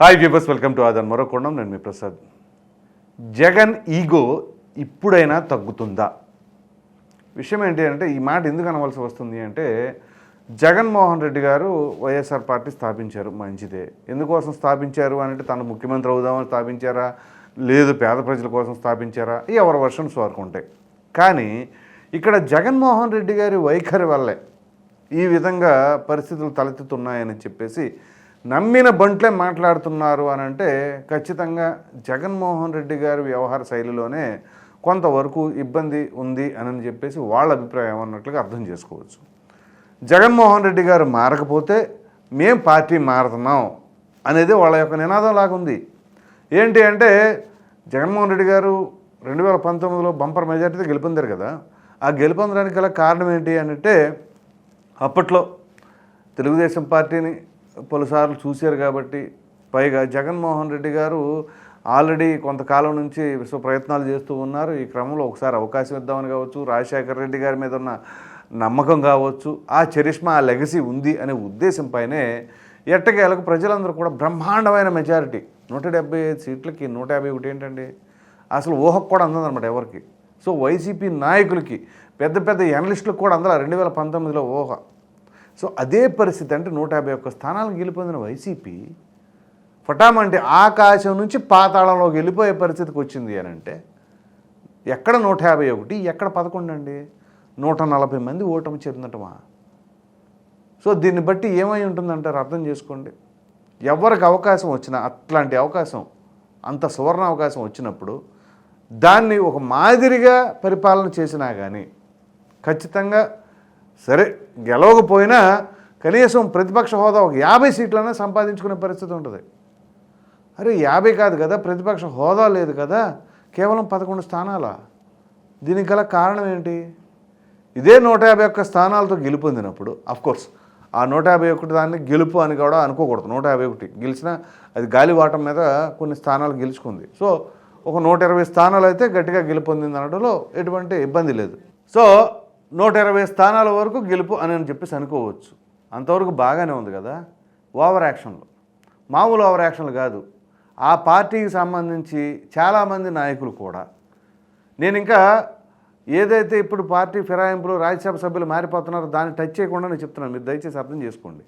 Hi viewers welcome to ఆదన్ మరొకొండం నేను మీ ప్రసాద్ జగన్ ఈగో ఇప్పుడైనా తగ్గుతుందా విషయం ఏంటి అంటే ఈ మాట ఎందుకు అనవలసి వస్తుంది అంటే జగన్మోహన్ రెడ్డి గారు వైఎస్ఆర్ పార్టీ స్థాపించారు మంచిదే ఎందుకోసం స్థాపించారు అని అంటే తను ముఖ్యమంత్రి అవుదామని స్థాపించారా లేదు పేద ప్రజల కోసం స్థాపించారా ఎవరి వర్షన్స్ వరకు ఉంటాయి కానీ ఇక్కడ జగన్మోహన్ రెడ్డి గారి వైఖరి వల్లే ఈ విధంగా పరిస్థితులు తలెత్తుతున్నాయని చెప్పేసి నమ్మిన బంట్లే మాట్లాడుతున్నారు అని అంటే ఖచ్చితంగా జగన్మోహన్ రెడ్డి గారి వ్యవహార శైలిలోనే కొంతవరకు ఇబ్బంది ఉంది అని చెప్పేసి వాళ్ళ అభిప్రాయం అన్నట్లుగా అర్థం చేసుకోవచ్చు. జగన్మోహన్ రెడ్డి గారు మారకపోతే మేం పార్టీ మారుతున్నాం అనేది వాళ్ళ యొక్క నినాదం లాగుంది ఏంటి అంటే జగన్మోహన్ రెడ్డి గారు రెండు వేల పంతొమ్మిదిలో బంపర్ మెజార్టీతో గెలుపొందారు కదా. ఆ గెలుపొందడానికి గల కారణం ఏంటి అంటే అప్పట్లో తెలుగుదేశం పార్టీని పలుసార్లు చూశారు కాబట్టి పైగా జగన్మోహన్ రెడ్డి గారు ఆల్రెడీ కొంతకాలం నుంచి విశ్వ ప్రయత్నాలు చేస్తూ ఉన్నారు. ఈ క్రమంలో ఒకసారి అవకాశం ఇద్దామని కావచ్చు రాజశేఖర రెడ్డి గారి మీద ఉన్న నమ్మకం కావచ్చు ఆ చరిష్మా ఆ లెగసీ ఉంది అనే ఉద్దేశంపైనే ఎట్టకేలకు ప్రజలందరూ కూడా బ్రహ్మాండమైన మెజారిటీ. నూట డెబ్బై ఐదు సీట్లకి నూట యాభై ఒకటి ఏంటండి? అసలు ఊహకు కూడా అందదన్నమాట ఎవరికి. సో వైసీపీ నాయకులకి పెద్ద పెద్ద ఎనలిస్టులకు కూడా అందరూ రెండు వేల పంతొమ్మిదిలో ఊహ. సో అదే పరిస్థితి అంటే నూట యాభై ఒక్క స్థానాలను గెలిపొందిన వైసీపీ ఫటామంటే ఆకాశం నుంచి పాతాళంలోకి వెళ్ళిపోయే పరిస్థితికి వచ్చింది అని అంటే ఎక్కడ నూట యాభై ఒకటి ఎక్కడ పదకొండు అండి? నూట నలభై మంది ఓటమి చెందటమా సో దీన్ని బట్టి ఏమై ఉంటుందంటారు? అర్థం చేసుకోండి. ఎవరికి అవకాశం వచ్చినా అట్లాంటి అవకాశం అంత సువర్ణ అవకాశం వచ్చినప్పుడు దాన్ని ఒక మాదిరిగా పరిపాలన చేసినా కానీ ఖచ్చితంగా సరే గెలవకపోయినా కనీసం ప్రతిపక్ష హోదా ఒక యాభై సీట్లైనా సంపాదించుకునే పరిస్థితి ఉంటుంది. అరే యాభై కాదు కదా ప్రతిపక్ష హోదా లేదు కదా కేవలం పదకొండు స్థానాలా? దీనికి గల కారణం ఏంటి? ఇదే నూట యాభై ఒక్క స్థానాలతో గెలుపొందినప్పుడు కోర్స్ ఆ నూట యాభై ఒకటి దాన్ని గెలుపు అని కూడా అనుకోకూడదు. నూట యాభై ఒకటి గెలిచినా అది గాలివాటం మీద కొన్ని స్థానాలు గెలుచుకుంది. సో ఒక నూట ఇరవై స్థానాలు అయితే గట్టిగా గెలుపొందింది అనడంలో ఎటువంటి ఇబ్బంది లేదు. సో నూట ఇరవై స్థానాల వరకు గెలుపు అని అని చెప్పేసి అనుకోవచ్చు. అంతవరకు బాగానే ఉంది కదా? ఓవర్ యాక్షన్లు. మామూలు ఓవర్ యాక్షన్లు కాదు. ఆ పార్టీకి సంబంధించి చాలామంది నాయకులు కూడా. నేను ఇంకా ఏదైతే ఇప్పుడు పార్టీ ఫిరాయింపులు రాజ్యసభ సభ్యులు మారిపోతున్నారో దాన్ని టచ్ చేయకుండా నేను చెప్తున్నాను. మీరు దయచేసి అర్థం చేసుకోండి.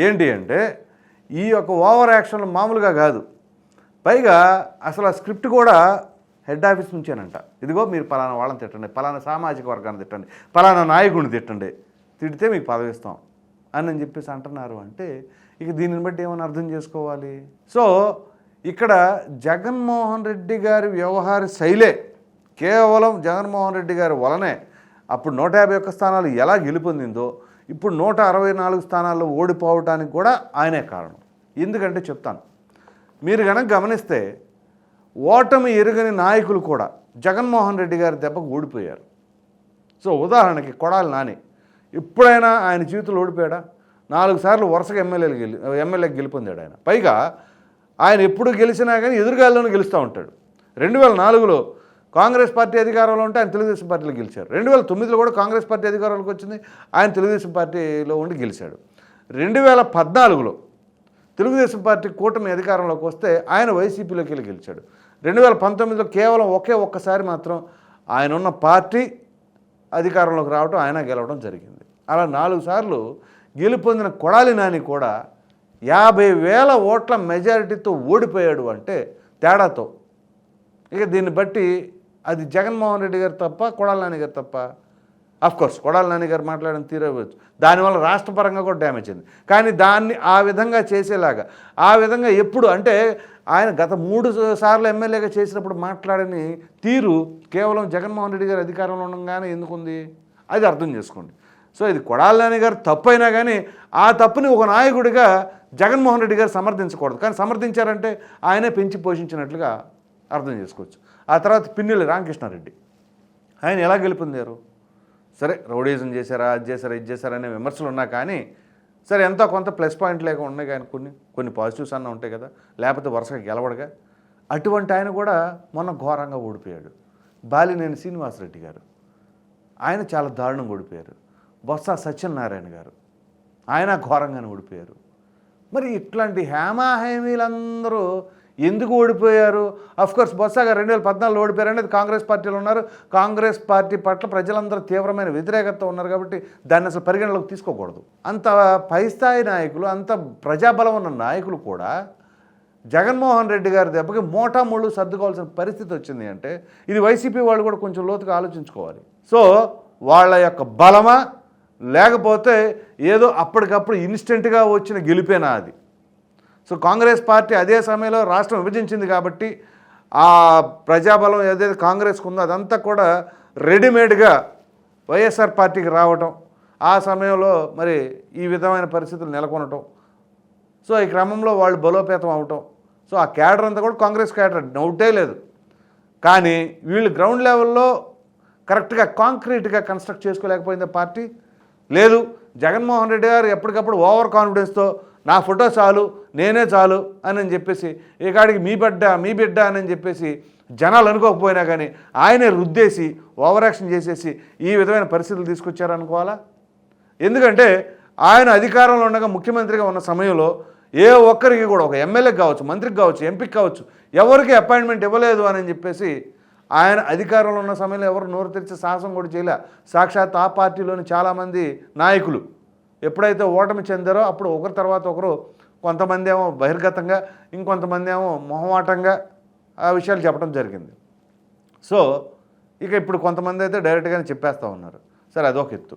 ఏంటి అంటే ఈ యొక్క ఓవర్ యాక్షన్లు మామూలుగా కాదు. పైగా అసలు ఆ స్క్రిప్ట్ కూడా హెడ్ ఆఫీస్ నుంచేనంట. ఇదిగో మీరు పలానా వాళ్ళని తిట్టండి పలానా సామాజిక వర్గాన్ని తిట్టండి పలానా నాయకుడిని తిట్టండి తిడితే మీకు పదవిస్తాం అని అని చెప్పేసి అంటున్నారు అంటే ఇక దీనిని బట్టి ఏమైనా అర్థం చేసుకోవాలి? సో ఇక్కడ జగన్మోహన్ రెడ్డి గారి వ్యవహార శైలే కేవలం జగన్మోహన్ రెడ్డి గారి వలనే అప్పుడు నూట యాభై ఒక్క స్థానాలు ఎలా గెలుపొందిందో ఇప్పుడు నూట అరవై నాలుగు స్థానాల్లో ఓడిపోవటానికి కూడా ఆయనే కారణం. ఎందుకంటే చెప్తాను మీరు కనుక గమనిస్తే ఓటమి ఎరుగని నాయకులు కూడా జగన్మోహన్ రెడ్డి గారి దెబ్బకు ఓడిపోయారు. సో ఉదాహరణకి కొడాలి నాని. ఎప్పుడైనా ఆయన జీవితంలో ఓడిపోయాడా? నాలుగు సార్లు వరుసగా ఎమ్మెల్యేలు గెలి ఎమ్మెల్యేకి గెలుపొందాడు ఆయన. పైగా ఆయన ఎప్పుడు గెలిచినా కానీ ఎదురుగాల్లోనే గెలుస్తూ ఉంటాడు. రెండు వేల నాలుగులో కాంగ్రెస్ పార్టీ అధికారంలో ఉంటే ఆయన తెలుగుదేశం పార్టీలో గెలిచారు. రెండు వేల తొమ్మిదిలో కూడా కాంగ్రెస్ పార్టీ అధికారంలోకి వచ్చింది. ఆయన తెలుగుదేశం పార్టీలో ఉండి గెలిచాడు. రెండు వేల పద్నాలుగులో తెలుగుదేశం పార్టీ కూటమి అధికారంలోకి వస్తే ఆయన వైసీపీలోకి వెళ్ళి గెలిచాడు. రెండు వేల పంతొమ్మిదిలో కేవలం ఒకే ఒక్కసారి మాత్రం ఆయన ఉన్న పార్టీ అధికారంలోకి రావడం ఆయన గెలవడం జరిగింది. అలా నాలుగు సార్లు గెలుపొందిన కొడాలి నాని కూడా యాభై వేల ఓట్ల మెజారిటీతో ఓడిపోయాడు అంటే తేడాతో. ఇక దీన్ని బట్టి అది జగన్మోహన్ రెడ్డి గారు తప్ప కొడాలి నాని గారు తప్ప కోర్స్ కొడాలి నాని గారు మాట్లాడిన తీరవచ్చు దానివల్ల రాష్ట్రపరంగా కూడా డ్యామేజ్ అయింది. కానీ దాన్ని ఆ విధంగా చేసేలాగా ఆ విధంగా ఎప్పుడు అంటే ఆయన గత మూడు సార్లు ఎమ్మెల్యేగా చేసినప్పుడు మాట్లాడని తీరు కేవలం జగన్మోహన్ రెడ్డి గారు అధికారంలో ఉండగానే ఎందుకుంది? అది అర్థం చేసుకోండి. సో ఇది కొడాలి నాని గారు తప్పు అయినా కానీ ఆ తప్పుని ఒక నాయకుడిగా జగన్మోహన్ రెడ్డి గారు సమర్థించకూడదు. కానీ సమర్థించారంటే ఆయనే పెంచి పోషించినట్లుగా అర్థం చేసుకోవచ్చు. ఆ తర్వాత పిన్నెల్లి రామకృష్ణారెడ్డి. ఆయన ఎలా గెలుపొందారు? సరే రౌడీజం చేశారా అది చేశారా ఇది చేశారా అనే విమర్శలు ఉన్నా కానీ సరే ఎంతో కొంత ప్లస్ పాయింట్ లేక ఉన్నాయి కానీ కొన్ని కొన్ని పాజిటివ్స్ అన్న ఉంటాయి కదా. లేకపోతే వరుసగా గెలవడగా. అటువంటి ఆయన కూడా మొన్న ఘోరంగా ఓడిపోయాడు. బాలినేని శ్రీనివాసరెడ్డి గారు. ఆయన చాలా దారుణంగా ఓడిపోయారు. బొత్స సత్యనారాయణ గారు. ఆయన ఘోరంగానే ఓడిపోయారు. మరి ఇట్లాంటి హేమాహేమీలందరూ ఎందుకు ఓడిపోయారు? అఫ్కోర్స్ బొత్స గారు రెండు వేల పద్నాలుగులో ఓడిపోయారు అనేది కాంగ్రెస్ పార్టీలో ఉన్నారు. కాంగ్రెస్ పార్టీ పట్ల ప్రజలందరూ తీవ్రమైన వ్యతిరేకత ఉన్నారు కాబట్టి దాన్ని అసలు పరిగణలోకి తీసుకోకూడదు. అంత పై స్థాయి నాయకులు అంత ప్రజాబలం ఉన్న నాయకులు కూడా జగన్మోహన్ రెడ్డి గారి దెబ్బకి మోటాముళ్ళు సర్దుకోవాల్సిన పరిస్థితి వచ్చింది అంటే ఇది వైసీపీ వాళ్ళు కూడా కొంచెం లోతుగా ఆలోచించుకోవాలి. సో వాళ్ళ యొక్క బలమా లేకపోతే ఏదో అప్పటికప్పుడు ఇన్స్టెంట్గా వచ్చిన గెలిపేనా అది? సో కాంగ్రెస్ పార్టీ అదే సమయంలో రాష్ట్రం విభజించింది కాబట్టి ఆ ప్రజాబలం ఏదైతే కాంగ్రెస్కు ఉందో అదంతా కూడా రెడీమేడ్గా వైఎస్ఆర్ పార్టీకి రావటం ఆ సమయంలో మరి ఈ విధమైన పరిస్థితులు నెలకొనటం. సో ఈ క్రమంలో వాళ్ళు బలోపేతం అవటం. సో ఆ క్యాడర్ అంతా కూడా కాంగ్రెస్ క్యాడర్ డౌటే లేదు. కానీ వీళ్ళు గ్రౌండ్ లెవెల్లో కరెక్ట్గా కాంక్రీట్గా కన్స్ట్రక్ట్ చేసుకోలేకపోయింది పార్టీ. లేదు జగన్మోహన్ రెడ్డి గారు ఎప్పటికప్పుడు ఓవర్ కాన్ఫిడెన్స్తో నా ఫోటో చాలు నేనే చాలు అని చెప్పేసి ఈ కాడికి మీ బిడ్డ మీ బిడ్డ అని చెప్పేసి జనాలు అనుకోకపోయినా కానీ ఆయనే రుద్దేసి ఓవరాక్షన్ చేసేసి ఈ విధమైన పరిస్థితులు తీసుకొచ్చారనుకోవాలా? ఎందుకంటే ఆయన అధికారంలో ఉండగా ముఖ్యమంత్రిగా ఉన్న సమయంలో ఏ ఒక్కరికి కూడా ఒక ఎమ్మెల్యేకి కావచ్చు మంత్రికి కావచ్చు ఎంపీకి కావచ్చు ఎవరికి అపాయింట్మెంట్ ఇవ్వలేదు అని చెప్పేసి ఆయన అధికారంలో ఉన్న సమయంలో ఎవరు నోరు తెరిచే సాహసం కూడా చేయలే. సాక్షాత్ ఆ పార్టీలోని చాలామంది నాయకులు. ఎప్పుడైతే ఓటమి చెందారో అప్పుడు ఒకరి తర్వాత ఒకరు కొంతమంది ఏమో బహిర్గతంగా ఇంకొంతమంది ఏమో మొహమాటంగా ఆ విషయాలు చెప్పడం జరిగింది. సో ఇక ఇప్పుడు కొంతమంది అయితే డైరెక్ట్గానే చెప్పేస్తూ ఉన్నారు. సరే అదొక ఎత్తు.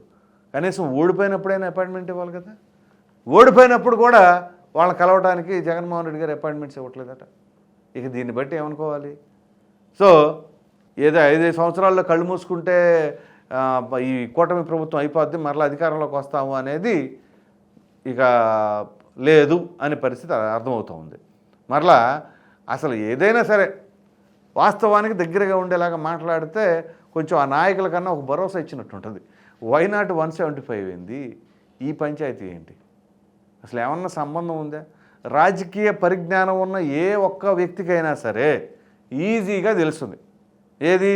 కనీసం ఓడిపోయినప్పుడైనా అపాయింట్మెంట్ ఇవ్వాలి కదా. ఓడిపోయినప్పుడు కూడా వాళ్ళని కలవడానికి జగన్మోహన్ రెడ్డి గారు అపాయింట్మెంట్స్ ఇవ్వట్లేదట. ఇక దీన్ని బట్టి ఏమనుకోవాలి? సో ఏదో ఐదు సంవత్సరాల్లో కళ్ళు మూసుకుంటే ఈ కూటమి ప్రభుత్వం అయిపోద్ది మరలా అధికారంలోకి వస్తాము అనేది ఇక లేదు అనే పరిస్థితి అర్థమవుతూ ఉంది మరలా అసలు ఏదైనా సరే వాస్తవానికి దగ్గరగా ఉండేలాగా మాట్లాడితే కొంచెం ఆ నాయకుల కన్నా ఒక భరోసా ఇచ్చినట్టు ఉంటుంది. వైనాట్ వన్ సెవెంటీ ఫైవ్ ఏంది ఈ పంచాయతీ ఏంటి? అసలు ఏమన్నా సంబంధం ఉందా? రాజకీయ పరిజ్ఞానం ఉన్న ఏ ఒక్క వ్యక్తికైనా సరే ఈజీగా తెలుస్తుంది. ఏది?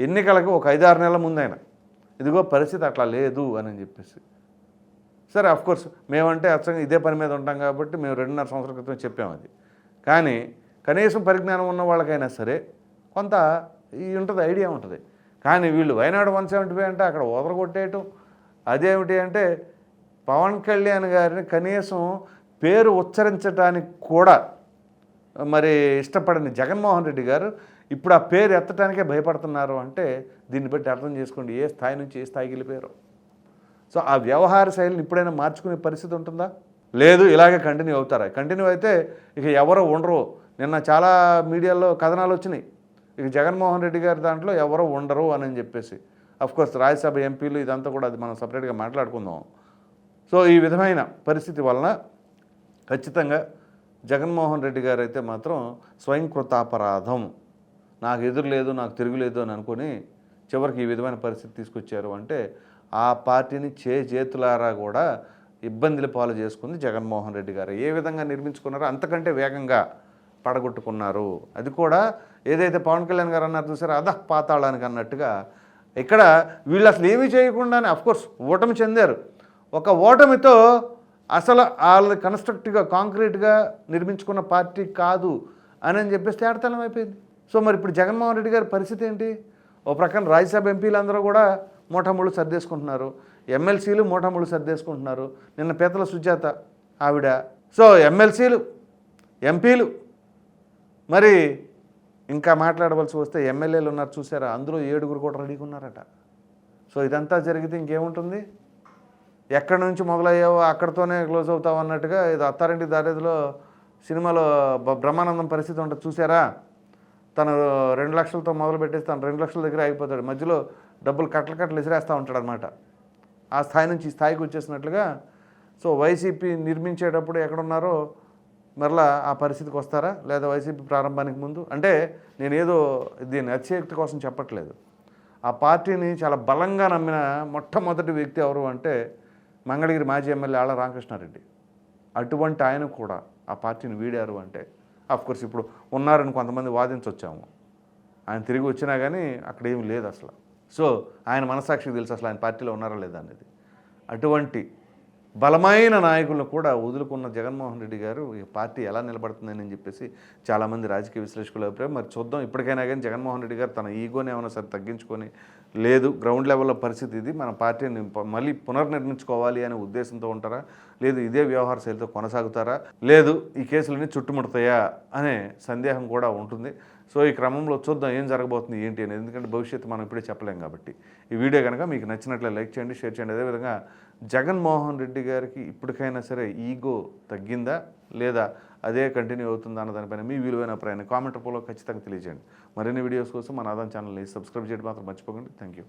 ఎన్నికలకు ఒక ఐదారు నెలల ముందైనా. ఇదిగో పరిస్థితి అట్లా లేదు అని చెప్పేసి. సరే అఫ్ కోర్స్ మేమంటే అచ్చంగా ఇదే పని మీద ఉంటాం కాబట్టి మేము రెండున్నర సంవత్సరాల క్రితం చెప్పాము అది. కానీ కనీసం పరిజ్ఞానం ఉన్న వాళ్ళకైనా సరే కొంత ఈ ఉంటుంది ఐడియా ఉంటుంది. కానీ వీళ్ళు వైనాడు వన్ సెవెంటీ ఫైవ్ అంటే అక్కడ ఓదరగొట్టేయటం అదేమిటి అంటే పవన్ కళ్యాణ్ గారిని కనీసం పేరు ఉచ్చరించడానికి కూడా మరి ఇష్టపడని జగన్మోహన్ రెడ్డి గారు ఇప్పుడు ఆ పేరు ఎత్తడానికే భయపడుతున్నారు అంటే దీన్ని బట్టి అర్థం చేసుకోండి ఏ స్థాయి నుంచి ఏ స్థాయికి వెళ్ళిపోయారు. సో ఆ వ్యవహార శైలిని ఇప్పుడైనా మార్చుకునే పరిస్థితి ఉంటుందా? లేదు ఇలాగే కంటిన్యూ అవుతారా? కంటిన్యూ అయితే ఇక ఎవరో ఉండరు. నిన్న చాలా మీడియాలో కథనాలు వచ్చినాయి. ఇక జగన్మోహన్ రెడ్డి గారి దాంట్లో ఎవరో ఉండరు అని చెప్పేసి. కోర్స్ రాజ్యసభ ఎంపీలు ఇదంతా కూడా అది మనం సపరేట్గా మాట్లాడుకుందాం. సో ఈ విధమైన పరిస్థితి వలన ఖచ్చితంగా జగన్మోహన్ రెడ్డి గారు అయితే మాత్రం స్వయంకృతాపరాధం. నాకు ఎదురు లేదు నాకు తిరుగులేదు అని అనుకొని చివరికి ఈ విధమైన పరిస్థితి తీసుకొచ్చారు అంటే ఆ పార్టీని చే చేతులారా కూడా ఇబ్బందులు పాలు చేసుకుంది జగన్మోహన్ రెడ్డి గారు. ఏ విధంగా నిర్మించుకున్నారో అంతకంటే వేగంగా పడగొట్టుకున్నారు. అది కూడా ఏదైతే పవన్ కళ్యాణ్ గారు అన్నారు చూసారో? అధ పాతాళానికి అన్నట్టుగా ఇక్కడ వీళ్ళు అసలు ఏమీ చేయకుండానే అఫ్కోర్స్ ఓటమి చెందారు. ఒక ఓటమితో అసలు వాళ్ళది కన్స్ట్రక్ట్గా కాంక్రీట్గా నిర్మించుకున్న పార్టీ కాదు అని అని చెప్పేసి తేడతనం అయిపోయింది. సో మరి ఇప్పుడు జగన్మోహన్ రెడ్డి గారి పరిస్థితి ఏంటి? ఓ ప్రక్కన రాజ్యసభ ఎంపీలందరూ కూడా మూఠముళ్ళు సర్దేసుకుంటున్నారు. ఎమ్మెల్సీలు మూఠముళ్ళు సర్దేసుకుంటున్నారు. నిన్న పీతల సుజాత ఆవిడ. సో ఎమ్మెల్సీలు ఎంపీలు మరి ఇంకా మాట్లాడవలసి వస్తే ఎమ్మెల్యేలు ఉన్నారు చూసారా? అందులో ఏడుగురు కూడా రెడీగా ఉన్నారట. సో ఇదంతా జరిగితే ఇంకేముంటుంది? ఎక్కడి నుంచి మొదలయ్యావో అక్కడితోనే క్లోజ్ అవుతావు అన్నట్టుగా ఇది అత్తారింటి దారేదిలో సినిమాలో బ- బ్రహ్మానందం పరిస్థితి ఉంటుంది చూసారా? తను రెండు లక్షలతో మొదలు పెట్టేసి తను రెండు లక్షల దగ్గర ఆగిపోతాడు. మధ్యలో డబ్బులు కట్టలు కట్టలు విసిరేస్తూ ఉంటాడు అనమాట ఆ స్థాయి నుంచి ఈ స్థాయికి వచ్చేసినట్లుగా సో వైసీపీ నిర్మించేటప్పుడు ఎక్కడున్నారో మరలా ఆ పరిస్థితికి వస్తారా? లేదా వైసీపీ ప్రారంభానికి ముందు? అంటే నేనేదో దీని దీన్ని కోసం చెప్పట్లేదు. ఆ పార్టీని చాలా బలంగా నమ్మిన మొట్టమొదటి వ్యక్తి ఎవరు అంటే మంగళగిరి మాజీ ఎమ్మెల్యే ఆళ్ళ రామకృష్ణారెడ్డి. అటువంటి ఆయన కూడా ఆ పార్టీని వీడారు అంటే కోర్స్ ఇప్పుడు ఉన్నారని కొంతమంది వాదించొచ్చాము. ఆయన తిరిగి వచ్చినా కానీ అక్కడ ఏమి లేదు అసలు. సో ఆయన మనసాక్షికి తెలుసు అసలు ఆయన పార్టీలో ఉన్నారా లేదా అనేది. అటువంటి బలమైన నాయకులను కూడా వదులుకున్న జగన్మోహన్ రెడ్డి గారు ఈ పార్టీ ఎలా నిలబడుతుందని చెప్పేసి చాలామంది రాజకీయ విశ్లేషకుల అభిప్రాయం. మరి చూద్దాం ఇప్పటికైనా కానీ జగన్మోహన్ రెడ్డి గారు తన ఈగోని ఏమైనా సరే తగ్గించుకొని లేదు గ్రౌండ్ లెవెల్లో పరిస్థితి ఇది మన పార్టీని మళ్ళీ పునర్నిర్మించుకోవాలి అనే ఉద్దేశంతో ఉంటారా? లేదు ఇదే వ్యవహార శైలితో కొనసాగుతారా? లేదు ఈ కేసులన్నీ చుట్టుముడతాయా? అనే సందేహం కూడా ఉంటుంది. సో ఈ క్రమంలో చూద్దాం ఏం జరగబోతుంది ఏంటి అనేది. ఎందుకంటే భవిష్యత్తు మనం ఇప్పుడే చెప్పలేం కాబట్టి. ఈ వీడియో కనుక మీకు నచ్చినట్లే లైక్ చేయండి షేర్ చేయండి. అదేవిధంగా జగన్మోహన్ రెడ్డి గారికి ఇప్పటికైనా సరే ఈగో తగ్గిందా లేదా అదే కంటిన్యూ అవుతుందా అన్న దానిపైన మీ విలువైన ప్రయాణం కామెంట్ రూపంలో ఖచ్చితంగా తెలియజేయండి. మరిన్ని వీడియోస్ కోసం మన ఆదాం ఛానల్ని సబ్స్క్రైబ్ చేయడం మాత్రం మర్చిపోకండి. Thank you